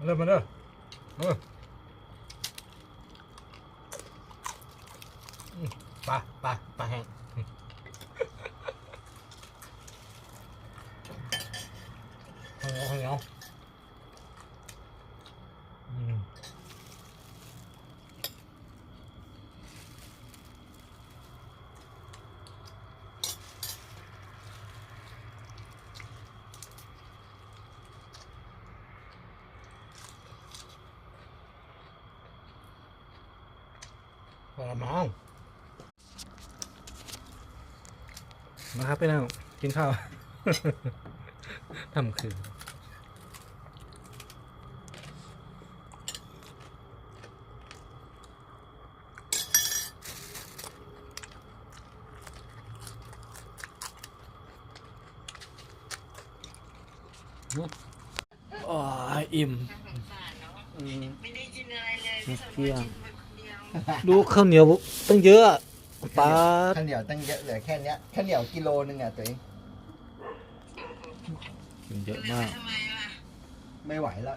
มาเริ่มมาเด้อเอออืมปลาปลาปลาแห้งอืมข้าวเหนียวข้าวเหนียวอืม ปลาหมองมาครับไปนั่งกินข้าวทำคืออ๋ออิ่มไม่ได้กินอะไรเลยเที่ยงคนเดียวดูข้าวเหนียวตั้งเยอะอะปลาข้าวเหนียวตั้งเยอะเหลือแค่เนี้ยข้าวเหนียวกิโลนึงอะตัวเองกินเยอะมากทำไมล่ะไม่ไหวแล้ว